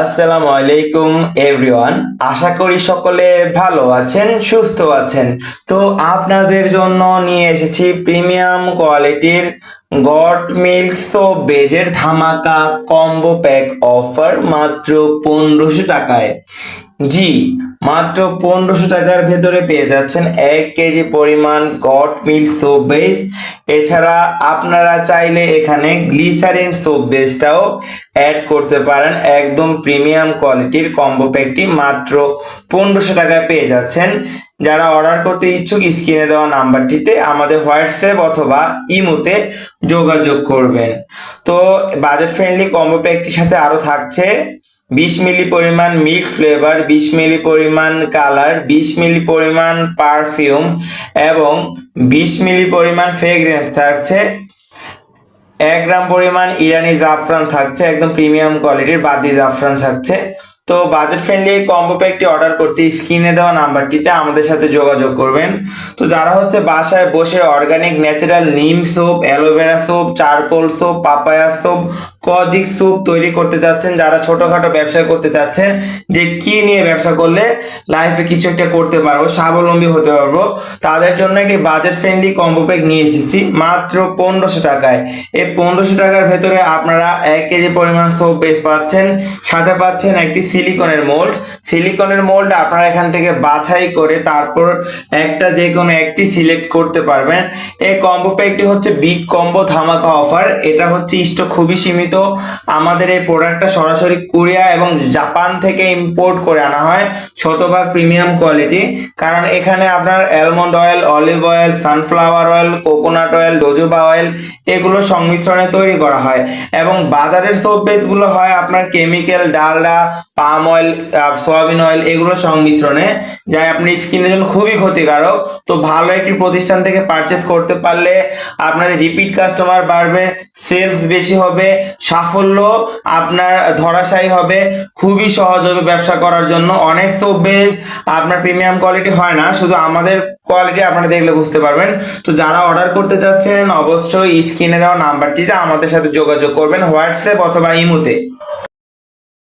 আসসালামু আলাইকুম এভরিওয়ান আশা করি সকলে ভালো আছেন, সুস্থ আছেন। তো আপনাদের জন্য নিয়ে এসেছি প্রিমিয়াম কোয়ালিটির গট মিল্ক সোপ বেজের ধামাকা কম্বো প্যাক অফার মাত্র পনেরোশো টাকায়। জি, মাত্র পনেরোশো টাকার ভেতরে পেয়ে যাচ্ছেন এক কেজি পরিমাণ গট মিল্ক সোপ বেস। এছাড়া আপনারা চাইলে এখানে গ্লিসারিন সোপ বেসটাও অ্যাড করতে পারেন। একদম প্রিমিয়াম কোয়ালিটির কম্বো প্যাকটি মাত্র পনেরোশো টাকায় পেয়ে যাচ্ছেন। যারা অর্ডার করতে ইচ্ছুক, স্ক্রিনে দেওয়া নাম্বারটিতে আমাদের হোয়াটসঅ্যাপ অথবা ইমোতে যোগাযোগ করবেন। তো বাজেট ফ্রেন্ডলি কম্বো প্যাকটির সাথে আরও থাকছে বিশ মিলি পরিমাণ মিল্ক ফ্লেভার, বিশ মিলি পরিমাণ কালার, বিশ মিলি পরিমাণ পারফিউম এবং বিশ মিলি পরিমাণ ফ্রেগরেন্স থাকছে। এক গ্রাম পরিমাণ ইরানি জাফরান থাকছে, একদম প্রিমিয়াম কোয়ালিটির বাদি জাফরান থাকছে। তো বাজেট ফ্রেন্ডলি এই কম্বো প্যাকটি অর্ডার করতে স্ক্রিনে দেওয়া নাম্বারটিতে আমাদের সাথে যোগাযোগ করবেন। তো যারা হচ্ছে বাসায় বসে organic natural neem soap aloe vera soap charcoal soap papaya soap kojic soap তৈরি করতে চাচ্ছেন, যারা ছোটখাটো ব্যবসা করতে চাচ্ছেন, যে কি নিয়ে ব্যবসা করলে লাইফে কিছু একটা করতে পারব, স্বাবলম্বী হতে পারব, তাদের জন্য একটি বাজেট ফ্রেন্ডলি কম্বো প্যাক নিয়ে এসেছি, মাত্র পনেরোশো টাকায়। এই পনেরোশো টাকার ভেতরে আপনারা এক কেজি পরিমাণ সোপ বেস পাচ্ছেন, সাথে পাচ্ছেন একটি সিলিকনের মোল্ড। সিলিকনের মোল্ড আপনারা এখান থেকে বাছাই করে তারপর একটা যে কোনো একটি সিলেক্ট করতে পারবেন। এই কম্বো প্যাকটি হচ্ছে বিগ কম্বো ধামাকা অফার। এটা হচ্ছে স্টক খুবই সীমিত। আমাদের এই প্রোডাক্টটা সরাসরি কোরিয়া এবং জাপান থেকে ইম্পোর্ট করে আনা হয় শতভাগ প্রিমিয়াম কোয়ালিটি। কারণ এখানে আপনার almond oil, olive oil, sunflower oil, coconut oil jojoba oil এগুলো সংমিশ্রণে তৈরি করা হয়। এবং বাজারের সোপ বেসগুলো হয় আপনার chemical, Dalda palm oil soybean oil এগুলো সংমিশ্রণে যা আপনি স্কিনের জন্য খুবই ক্ষতিকারক। তো ভালো একটি প্রতিষ্ঠান থেকে পারচেস করতে পারলে আপনাদের রিপিট কাস্টমার বাড়বে সেলস বেশি হবে, সাফল্য আপনার ধরাশায়ী হবে, খুবই সহজ হবে ব্যবসা করার জন্য। অনেক সোপ আপনার প্রিমিয়াম কোয়ালিটি হয় না, শুধু আমাদের কোয়ালিটি আপনারা দেখলে বুঝতে পারবেন। তো যারা অর্ডার করতে চাচ্ছেন অবশ্যই স্ক্রিনে দেওয়া নাম্বারটিতে আমাদের সাথে যোগাযোগ করবেন, হোয়াটসঅ্যাপ অথবা ইমোতে।